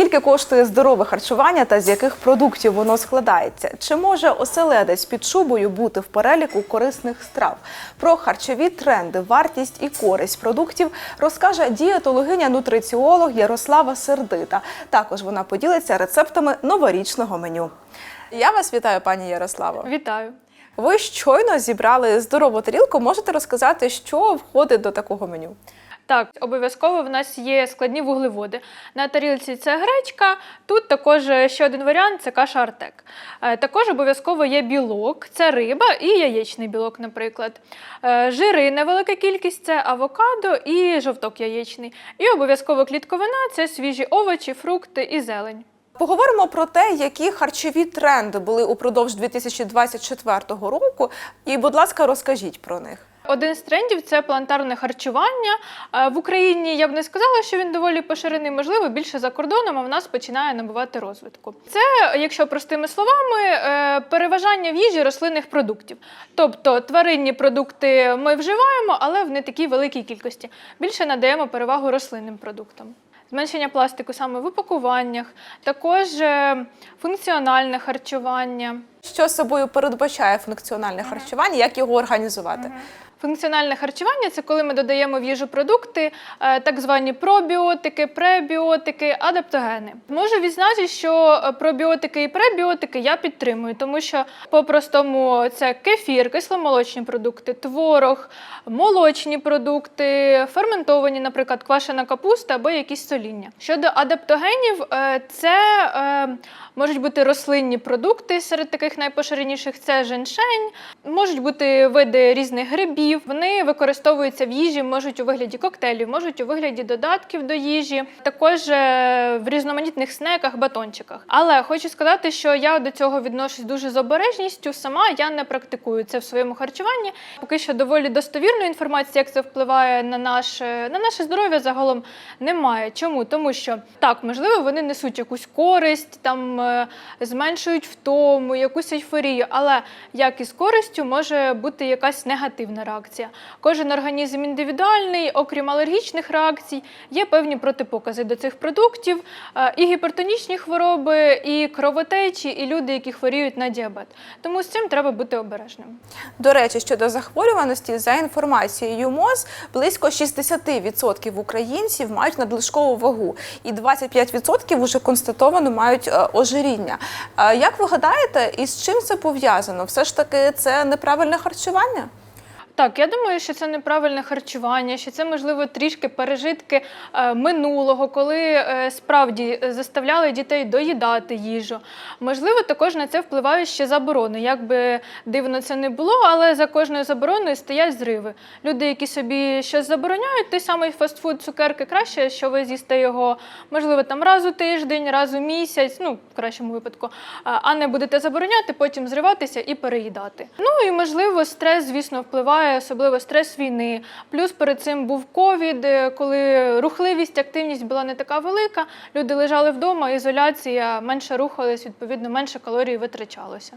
Скільки коштує здорове харчування та з яких продуктів воно складається? Чи може оселедець під шубою бути в переліку корисних страв? Про харчові тренди, вартість і користь продуктів розкаже дієтологиня-нутриціолог Ярослава Сердита. Також вона поділиться рецептами новорічного меню. Я вас вітаю, пані Ярославо. Вітаю. Ви щойно зібрали здорову тарілку. Можете розказати, що входить до такого меню? Так, обов'язково в нас є складні вуглеводи. На тарілці це гречка. Тут також ще один варіант це каша артек. Е, Також обов'язково є білок, це риба і яєчний білок, наприклад. Е, Жири невелика кількість це авокадо і жовток яєчний. І обов'язково клітковина це свіжі овочі, фрукти і зелень. Поговоримо про те, які харчові тренди були упродовж 2024 року. І, будь ласка, розкажіть про них. Один з трендів це планетарне харчування. Е, В Україні я б не сказала, що він доволі поширений, можливо, більше за кордоном, а в нас починає набувати розвитку. Це, якщо простими словами, е, переважання в їжі рослинних продуктів. Тобто тваринні продукти ми вживаємо, але в не такій великій кількості. Більше надаємо перевагу рослинним продуктам. Зменшення пластику саме в упакуваннях, також е, функціональне харчування. Що собою передбачає функціональне харчування, як його організувати? Функціональне харчування це коли ми додаємо в їжу продукти, е, так звані пробіотики, пребіотики, адаптогени. Можу відзначити, що е, пробіотики і пребіотики я підтримую, тому що по-простому це кефір, кисломолочні продукти, творог, молочні продукти, ферментовані, наприклад, квашена капуста або якісь соління. Щодо адаптогенів, е, це можуть бути рослинні продукти. Серед таких найпоширеніших це женьшень, можуть бути види різних грибів. Вони використовуються в їжі, можуть у вигляді коктейлів, можуть у вигляді додатків до їжі, також е, в різноманітних снеках, батончиках. Але хочу сказати, що я до цього відношусь дуже з обережністю. Сама я не практикую це в своєму харчуванні. Поки що доволі достовірної інформації, як це впливає на наше, на наше здоров'я загалом немає. Чому? Тому що так, можливо, вони несуть якусь користь, там е, зменшують втому, якусь ейфорію, але як і з користю може бути якась негативна реакція. Кожен організм індивідуальний, окрім алергічних реакцій, є певні протипокази до цих продуктів, е, і гіпертонічні хвороби, і кровотечі, і люди, які хворіють на діабет. Тому з цим треба бути обережним. До речі, щодо захворюваності, за інформацією МОЗ, близько 60% українців мають надлишкову вагу, і 25% вже констатовано мають е, ожиріння. Е, Як ви гадаєте, із чим це пов'язано? Все ж таки, це неправильне харчування? Так, я думаю, що це неправильне харчування, що це можливо трішки пережитки е, минулого, коли е, справді е, заставляли дітей доїдати їжу. Можливо, також на це впливають ще заборони. Як би дивно це не було, але за кожною забороною стоять зриви. Люди, які собі щось забороняють, той самий фастфуд, цукерки, краще, що ви з'їсте його, можливо, там раз у тиждень, раз у місяць, ну в кращому випадку, а а не будете забороняти, потім зриватися і переїдати. Ну і можливо, стрес, звісно, впливає, особливо стрес війни. Плюс перед цим був ковід, е, коли рухливість, активність була не така велика. Люди лежали вдома, ізоляція, менше рухались, відповідно, менше калорій витрачалося.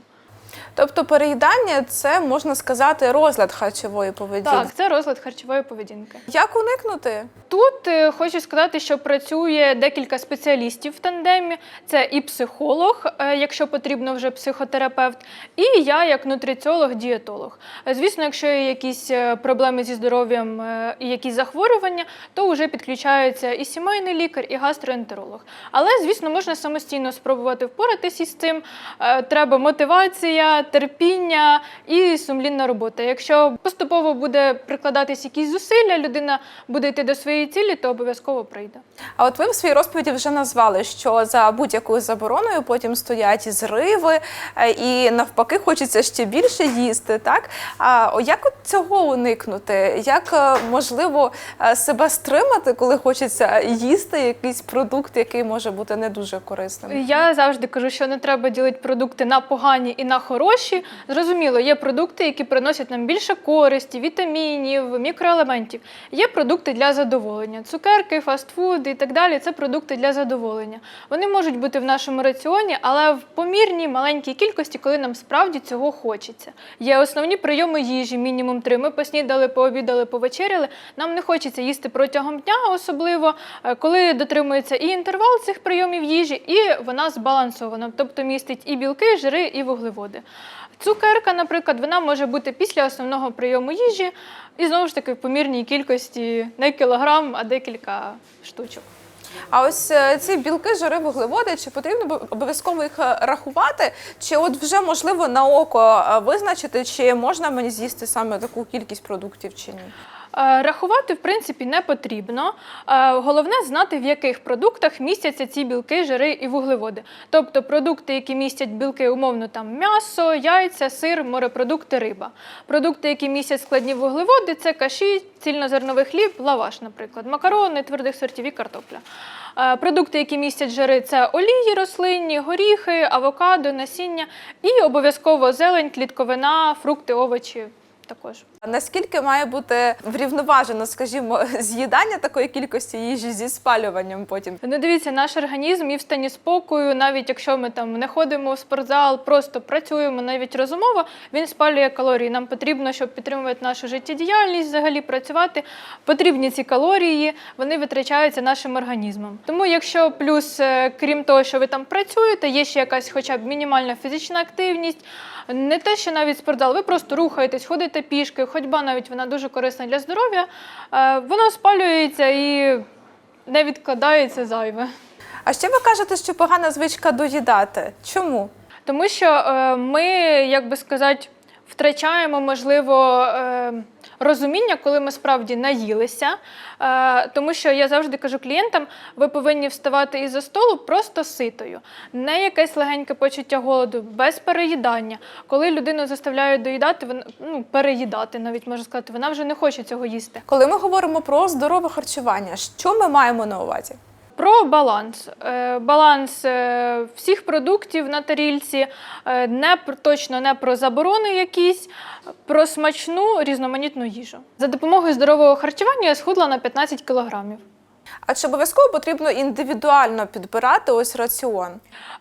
Тобто переїдання це можна сказати розлад харчової поведінки. Так, це розлад харчової поведінки. Як уникнути? Тут е, хочу сказати, що працює декілька спеціалістів в тандемі. Це і психолог, е, якщо потрібно, вже психотерапевт, і я як нутриціолог, дієтолог. Е, Звісно, якщо є якісь е, проблеми зі здоров'ям е, і якісь захворювання, то вже підключається і сімейний лікар, і гастроентеролог. Але, звісно, можна самостійно спробувати впоратися із цим. Е, Треба мотивація, терпіння і сумлінна робота. Якщо поступово буде прикладатись якісь зусилля, людина буде йти до своєї цілі, то обов'язково прийде. А от ви в своїй розповіді вже назвали, що за будь-якою забороною потім стоять зриви, е, і навпаки хочеться ще більше їсти. Так а як от цього уникнути? Як е, можливо е, себе стримати, коли хочеться їсти якийсь продукт, який може бути не дуже корисним? Я завжди кажу, що не треба ділити продукти на погані і на хороші. Гроші. Зрозуміло, є продукти, які приносять нам більше користі, вітамінів, мікроелементів. Є продукти для задоволення, цукерки, фастфуд і так далі. Це продукти для задоволення. Вони можуть бути в нашому раціоні, але в помірній маленькій кількості, коли нам справді цього хочеться. Є основні прийоми їжі, мінімум три. Ми поснідали, пообідали, повечеряли. Нам не хочеться їсти протягом дня, особливо е, коли дотримується і інтервал цих прийомів їжі, і вона збалансована, тобто містить і білки, жири, і вуглеводи. Цукерка, наприклад, вона може бути після основного прийому їжі, і знову ж таки в помірній кількості не кілограм, а декілька штучок. А ось е, ці білки, жири, вуглеводи, чи потрібно обов'язково їх е, рахувати? Чи от вже можливо на око е, визначити, чи можна мені з'їсти саме таку кількість продуктів чи ні? Е, Рахувати, в принципі, не потрібно. Е, Головне знати, в яких продуктах містяться ці білки, жири і вуглеводи. Тобто продукти, які містять білки, умовно там м'ясо, яйця, сир, морепродукти, риба. Продукти, які містять складні вуглеводи, це каші, цільнозерновий хліб, лаваш, наприклад, макарони, твердих сортів і картопля. Е, Продукти, які містять жири, це олії рослинні, горіхи, авокадо, насіння і обов'язково зелень, клітковина, фрукти, овочі також. Наскільки має бути врівноважено, скажімо, з'їдання такої кількості їжі зі спалюванням потім? Ну, дивіться, наш організм і в стані спокою, навіть якщо ми там не ходимо в спортзал, просто працюємо навіть розумово, він спалює калорії. Нам потрібно, щоб підтримувати нашу життєдіяльність, взагалі працювати. Потрібні ці калорії, вони витрачаються нашим організмом. Тому, якщо плюс, е, крім того, що ви там працюєте, є ще якась хоча б мінімальна фізична активність, не те, що навіть спортзал, ви просто рухаєтесь, ходите пішки, ходьба навіть вона дуже корисна для здоров'я, вона воно спалюється і не відкладається зайве. А ще ви кажете, що погана звичка доїдати. Чому? Тому що е, ми, як би сказати, втрачаємо, можливо, е, розуміння, коли ми справді наїлися. Е, тому що я завжди кажу клієнтам, ви повинні вставати із-за столу просто ситою, не якесь легеньке почуття голоду, без переїдання. Коли людину заставляють доїдати, вона ну, переїдати, навіть можна сказати, вона вже не хоче цього їсти. Коли ми говоримо про здорове харчування, що ми маємо на увазі? Про баланс. Е, Баланс е, всіх продуктів на тарільці, е, не точно не про заборони якісь, про смачну різноманітну їжу. За допомогою здорового харчування я схудла на 15 кілограмів. А чи обов'язково потрібно індивідуально підбирати ось раціон?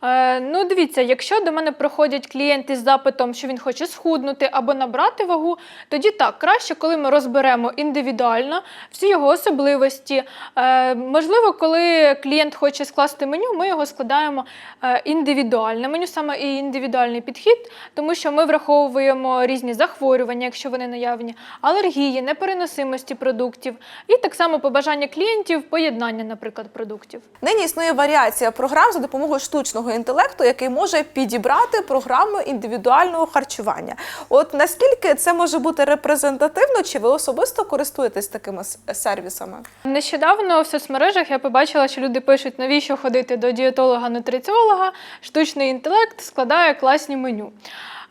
Е, ну, дивіться, якщо до мене приходять клієнти з запитом, що він хоче схуднути або набрати вагу, тоді так, краще, коли ми розберемо індивідуально всі його особливості. Е, можливо, коли клієнт хоче скласти меню, ми його складаємо е, індивідуальне меню, саме і індивідуальний підхід, тому що ми враховуємо різні захворювання, якщо вони наявні, алергії, непереносимості продуктів, і так само побажання клієнтів, поєднання, наприклад, продуктів. Нині існує варіація програм за допомогою штучного інтелекту, який може підібрати програму індивідуального харчування. От наскільки це може бути репрезентативно, чи ви особисто користуєтесь такими сервісами? Нещодавно в соцмережах я побачила, що люди пишуть, навіщо ходити до дієтолога-нутриціолога, штучний інтелект складає класні меню.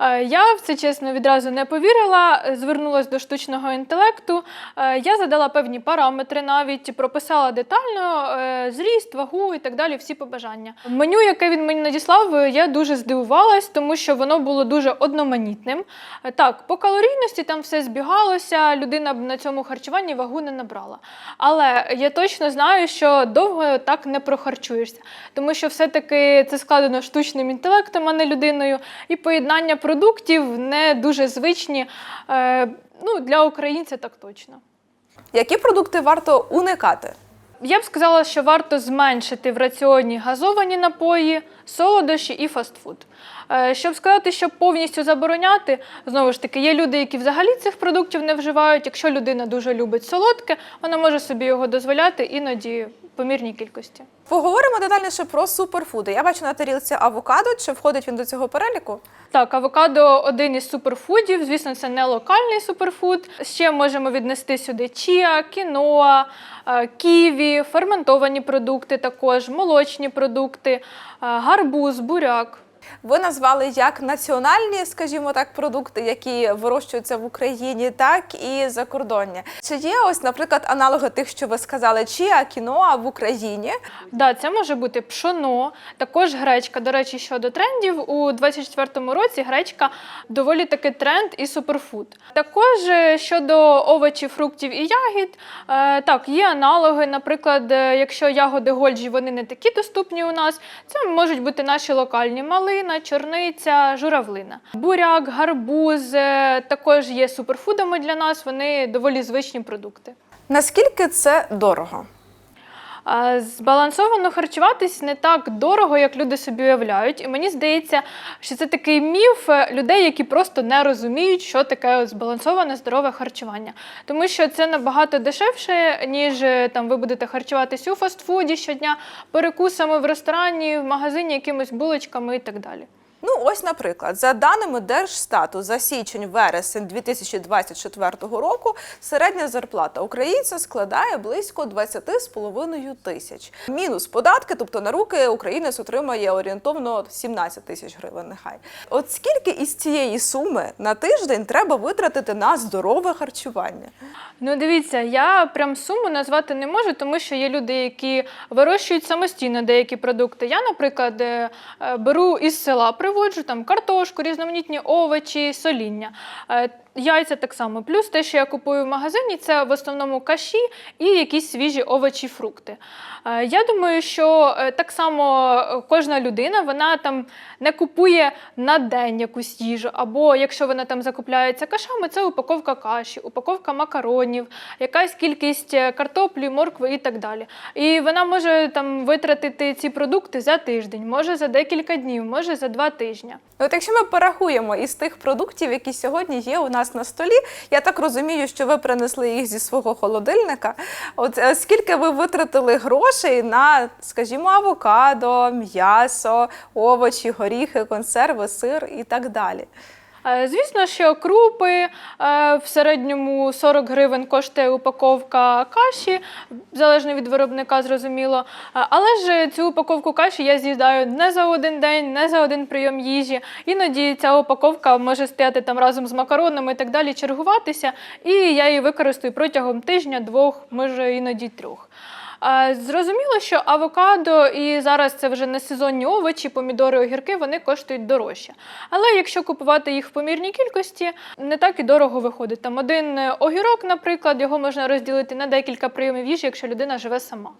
Е, Я в це чесно відразу не повірила, е, звернулася до штучного інтелекту. Е, Я задала певні параметри, навіть прописала детально зріст, вагу і так далі, всі побажання. Меню, яке він мені надіслав, я дуже здивувалась, тому що воно було дуже одноманітним. Так, по калорійності там все збігалося, людина б на цьому харчуванні вагу не набрала. Але я точно знаю, що довго так не прохарчуєшся, тому що все-таки це складено штучним інтелектом, а не людиною, і поєднання продуктів не дуже звичні. Е, ну, для українця так точно. Які продукти варто уникати? Я б сказала, що варто зменшити в раціоні газовані напої, солодощі і фастфуд. Е, Щоб сказати, що повністю забороняти, знову ж таки, є люди, які взагалі цих продуктів не вживають. Якщо людина дуже любить солодке, вона може собі його дозволяти іноді помірній кількості. Поговоримо детальніше про суперфуди. Я бачу на тарілці авокадо. Чи входить він до цього переліку? Так, авокадо один із суперфудів. Звісно, це не локальний суперфуд. Ще можемо віднести сюди чія, кіноа, е, ківі, ферментовані продукти, також молочні продукти, е, гарбуз, буряк. Ви назвали як національні, скажімо так, продукти, які вирощуються в Україні, так і закордонні. Чи є ось, наприклад, аналоги тих, що ви сказали, чия кіноа в Україні? Да, це може бути пшоно, також гречка. До речі, щодо трендів, у 24-му році гречка доволі таки тренд і суперфуд. Також е, щодо овочів, фруктів і ягід, е, так, є аналоги. Наприклад, е, якщо ягоди гольджі вони не такі доступні у нас, це можуть бути наші локальні малина, чорниця, журавлина. Буряк, гарбуз е, також є суперфудами для нас, вони доволі звичні продукти. Наскільки це дорого? Збалансовано харчуватись не так дорого, як люди собі уявляють. І мені здається, що це такий міф е, людей, які просто не розуміють, що таке збалансоване здорове харчування. Тому що це набагато дешевше, ніж е, там ви будете харчуватись у фастфуді щодня, перекусами в ресторані, в магазині, якимись булочками і так далі. Ну, ось, наприклад, за даними Держстату за січень-вересень 2024 року середня зарплата українця складає близько 20,5 тисяч. Мінус податки, тобто на руки українець отримає орієнтовно 17 тисяч гривень. Нехай от скільки із цієї суми на тиждень треба витратити на здорове харчування? Ну, дивіться, я прям суму назвати не можу, тому що є люди, які вирощують самостійно деякі продукти. Я, наприклад, е, е, беру із села, приводжу там картошку, різноманітні овочі, соління. Яйця так само. Плюс те, що я купую в магазині, це в основному каші і якісь свіжі овочі, фрукти. Е, Я думаю, що е, так само е, кожна людина вона там не купує на день якусь їжу, або якщо вона там закупляється кашами, це упаковка каші, упаковка макаронів, якась кількість картоплі, моркви і так далі. І вона може там витратити ці продукти за тиждень, може за декілька днів, може за два тижні. От якщо ми порахуємо із тих продуктів, які сьогодні є у нас на столі, я так розумію, що ви принесли їх зі свого холодильника. От е, скільки ви витратили грошей на, скажімо, авокадо, м'ясо, овочі, горіхи, консерви, сир і так далі. Е, Звісно, що крупи е, в середньому 40 гривень коштує упаковка каші, залежно від виробника, зрозуміло. Е, Але ж цю упаковку каші я з'їдаю не за один день, не за один прийом їжі. Іноді ця упаковка може стояти там разом з макаронами і так далі, чергуватися, і я її використаю протягом тижня, двох, може іноді трьох. Зрозуміло, що авокадо і зараз це вже не сезонні овочі, помідори, огірки, вони коштують дорожче. Але якщо купувати їх в помірній кількості, не так і дорого виходить. Там один огірок, наприклад, його можна розділити на декілька прийомів їжі, якщо людина живе сама.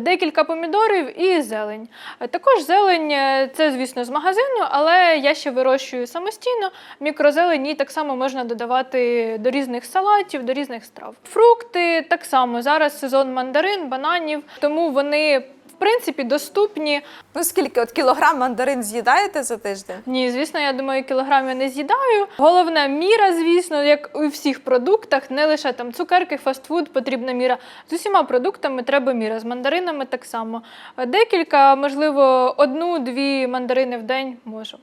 Декілька помідорів і зелень. Також зелень е, це, звісно, з магазину, але я ще вирощую самостійно. Мікрозелень так само можна додавати до різних салатів, до різних страв. Фрукти так само зараз сезон мандарин, бананів, тому вони в принципі доступні. Ну скільки от кілограм мандарин з'їдаєте за тиждень? Ні, звісно, я думаю, кілограм я не з'їдаю. Головне міра, звісно, як у всіх продуктах, не лише там цукерки, фастфуд, потрібна міра. З усіма продуктами треба міра. З мандаринами так само. Декілька, можливо, одну-дві мандарини в день можу.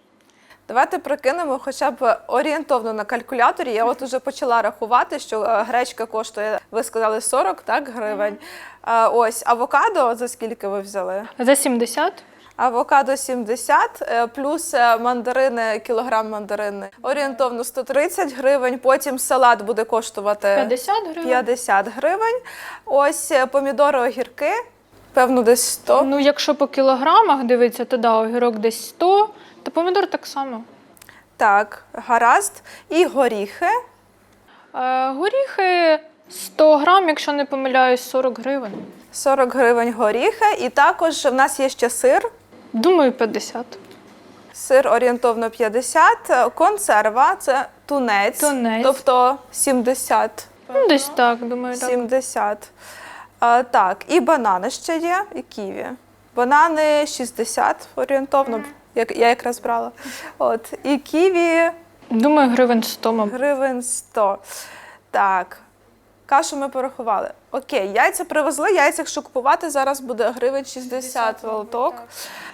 Давайте прикинемо хоча б орієнтовно на калькуляторі. Я от уже почала рахувати, що е, гречка коштує, ви сказали, 40 так, гривень. Е, Ось авокадо за скільки ви взяли? За 70? Авокадо 70, е, плюс мандарини, кілограм мандарини орієнтовно 130 гривень. Потім салат буде коштувати 50 гривень? 50 гривень. Ось помідори, огірки, певно, десь 100. Ну, якщо по кілограмах дивитися, то да, огірок десь 100, то помідор так само. Так, гаразд. І горіхи. Е, горіхи 100 грам, якщо не помиляюсь, 40 гривень. 40 гривень горіхи. І також в нас є ще сир. Думаю, 50. Сир орієнтовно 50. Е, Консерва це тунець, Тунець. тобто 70. Ну, десь так, думаю, так. 70. А, так, і банани ще є, і ківі. Банани 60 орієнтовно, як я якраз брала. От, і ківі Думаю, гривень 100, мабуть. гривень 100. Так. Кашу ми порахували. Окей, яйця привезли, яйця, якщо купувати, зараз буде гривень 60 волоток.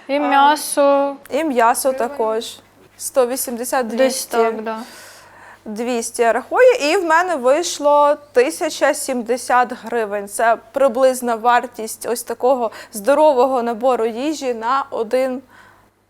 І м'ясо І м'ясо також. 180 200. десь так, да. 200 я рахую, і в мене вийшло 1070 гривень. Це приблизна вартість ось такого здорового набору їжі на один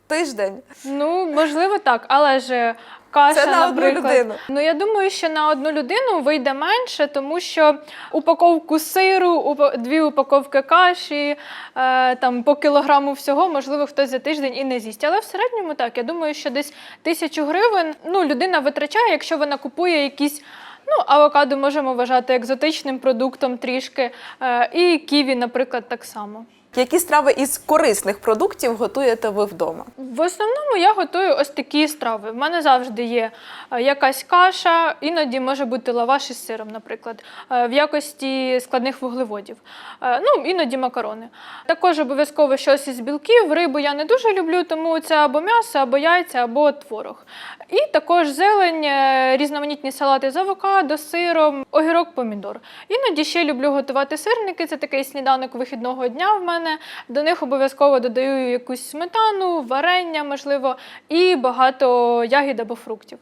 тиждень. Ну, можливо, так, але ж каша, Це на одну людину. Ну я думаю, що на одну людину вийде менше, тому що упаковку сиру, дві упаковки каші, е, там по кілограму всього, можливо, хтось за тиждень і не з'їсть. Але в середньому так, я думаю, що десь тисячу гривень ну, людина витрачає, якщо вона купує якісь. Ну, авокадо можемо вважати екзотичним продуктом трішки, е, і ківі, наприклад, так само. Які страви із корисних продуктів готуєте ви вдома? В основному я готую ось такі страви. В мене завжди є е, якась каша, іноді може бути лаваш із сиром, наприклад, е, в якості складних вуглеводів. Е, Ну, іноді макарони. Також обов'язково щось із білків. Рибу я не дуже люблю, тому це або м'ясо, або яйця, або творог. І також зелень, різноманітні салати з авокадо, сиром, огірок, помідор. Іноді ще люблю готувати сирники. Це такий сніданок вихідного дня в мене. До них обов'язково додаю якусь сметану, варення, можливо, і багато ягід або фруктів.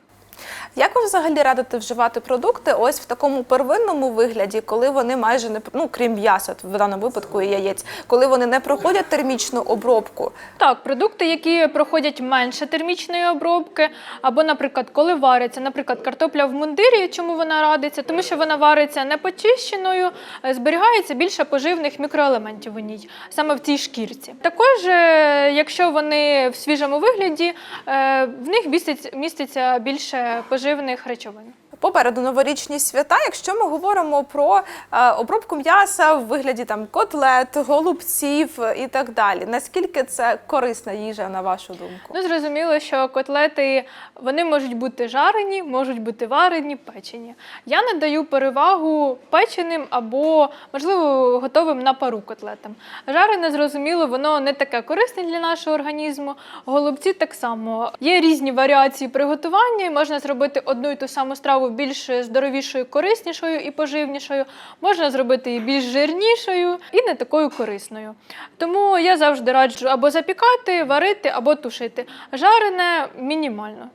Як ви взагалі радите вживати продукти ось в такому первинному вигляді, коли вони майже не ну крім м'яса, в даному випадку і яєць, коли вони не проходять термічну обробку? Так, продукти, які проходять менше термічної обробки, або, наприклад, коли вариться, наприклад, картопля в мундирі, чому вона радиться? Тому що вона вариться не почищеною, е, зберігається більше поживних мікроелементів у ній, саме в цій шкірці. Також, е, якщо вони в свіжому вигляді, е, в них міститься більше поживних речовин. Попереду новорічні свята. Якщо ми говоримо про е, обробку м'яса в вигляді там котлет, голубців і так далі, наскільки це корисна їжа на вашу думку? Ну, зрозуміло, що котлети вони можуть бути жарені, можуть бути варені, печені. Я надаю перевагу печеним або, можливо, готовим на пару котлетам. Жарене, зрозуміло, воно не таке корисне для нашого організму. Голубці так само. Є різні варіації приготування, можна зробити одну і ту саму страву більш здоровішою, кориснішою і поживнішою. Можна зробити її більш жирнішою і не такою корисною. Тому я завжди раджу або запікати, варити, або тушити. Жарене мінімально.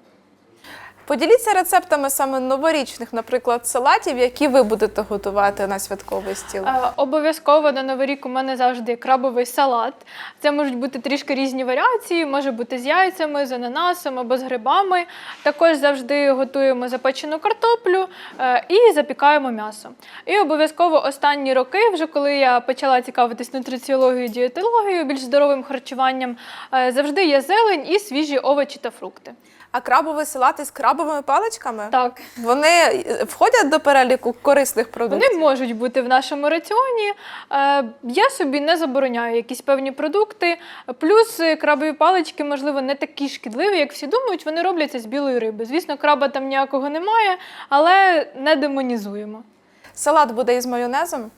Поділіться рецептами саме новорічних, наприклад, салатів, які ви будете готувати на святковий стіл. Е, Обов'язково на Новий рік у мене завжди крабовий салат. Це можуть бути трішки різні варіації, може бути з яйцями, з ананасом або з грибами. Також завжди готуємо запечену картоплю е, і запікаємо м'ясо. І обов'язково останні роки, вже коли я почала цікавитись нутриціологією, дієтологією, більш здоровим харчуванням, е, завжди є зелень і свіжі овочі та фрукти. А крабовий салат із крабовими паличками? Так. Вони е, входять до переліку корисних продуктів? Вони можуть бути в нашому раціоні. Е, Я собі не забороняю якісь певні продукти. Плюс е, крабові палички, можливо, не такі шкідливі, як всі думають. Вони робляться з білої риби. Звісно, краба там ніякого немає, але не демонізуємо. Салат буде із майонезом.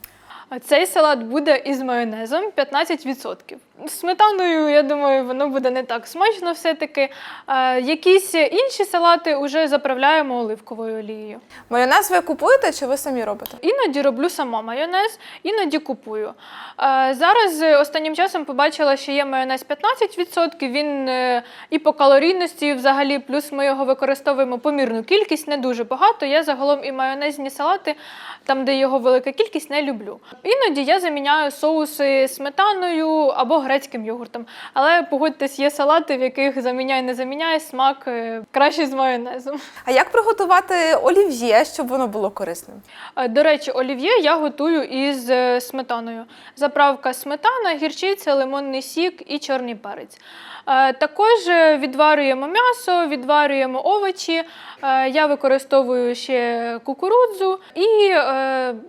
Цей салат буде із майонезом 15%. Сметаною, я думаю, воно буде не так смачно все-таки. Е, Якісь інші салати вже заправляємо оливковою олією. Майонез ви купуєте чи ви самі робите? Іноді роблю сама майонез, іноді купую. Е, зараз е, останнім часом побачила, що є майонез 15%. Він е, і по калорійності, і взагалі, плюс ми його використовуємо помірну кількість, не дуже багато. Я загалом і майонезні салати, там, де його велика кількість, не люблю. Іноді я заміняю соуси сметаною або грецьким йогуртом. Але погодьтесь, є салати, в яких заміняй, не заміняй, смак е, краще з майонезом. А як приготувати олів'є, щоб воно було корисним? Е, До речі, олів'є я готую із е, сметаною. Заправка сметана, гірчиця, лимонний сік і чорний перець. Також відварюємо м'ясо, відварюємо овочі. Я використовую ще кукурудзу і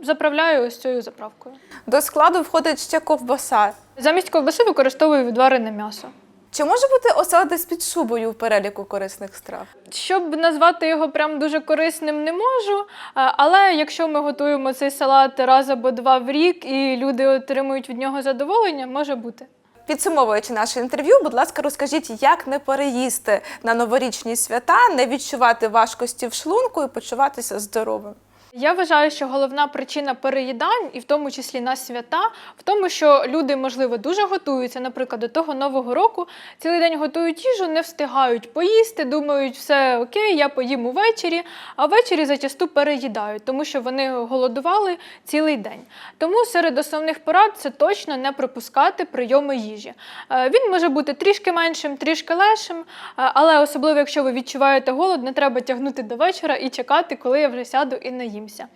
заправляю ось цією заправкою. До складу входить ще ковбаса. Замість ковбаси використовую відварене м'ясо. Чи може бути оселедець під шубою в переліку корисних страв? Щоб назвати його прям дуже корисним, не можу. Але якщо ми готуємо цей салат раз або два в рік і люди отримують від нього задоволення, може бути. Підсумовуючи наше інтерв'ю, будь ласка, розкажіть, як не переїсти на новорічні свята, не відчувати важкості в шлунку і почуватися здоровим. Я вважаю, що головна причина переїдань, і в тому числі на свята, в тому, що люди, можливо, дуже готуються, наприклад, до того нового року, цілий день готують їжу, не встигають поїсти, думають, все окей, я поїм увечері, а ввечері зачасту переїдають, тому що вони голодували цілий день. Тому серед основних порад це точно не пропускати прийоми їжі. Е, Він може бути трішки меншим, трішки легшим, е, але особливо, якщо ви відчуваєте голод, не треба тягнути до вечора і чекати, коли я вже сяду і наїмся.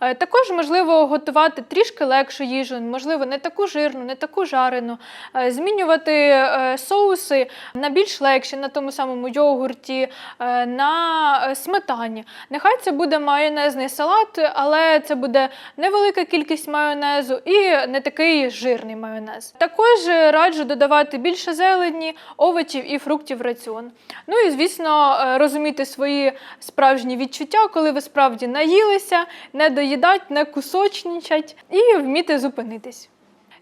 Е, Також можливо готувати трішки легшу їжу, можливо, не таку жирну, не таку жарену, Е, змінювати е, соуси на більш легші, на тому самому йогурті, на сметані. Нехай це буде майонезний салат, але це буде невелика кількість майонезу і не такий жирний майонез. Також раджу додавати більше зелені, овочів і фруктів в раціон. Ну і звісно, розуміти свої справжні відчуття, коли ви справді наїлися, не доїдать, не кусочничать і вміти зупинитись.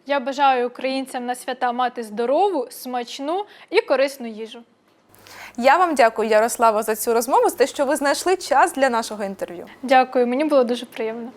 Я бажаю українцям на свята мати здорову, смачну і корисну їжу. Я вам дякую, Ярослава, за цю розмову, за те, що ви знайшли час для нашого інтерв'ю. Дякую, мені було дуже приємно.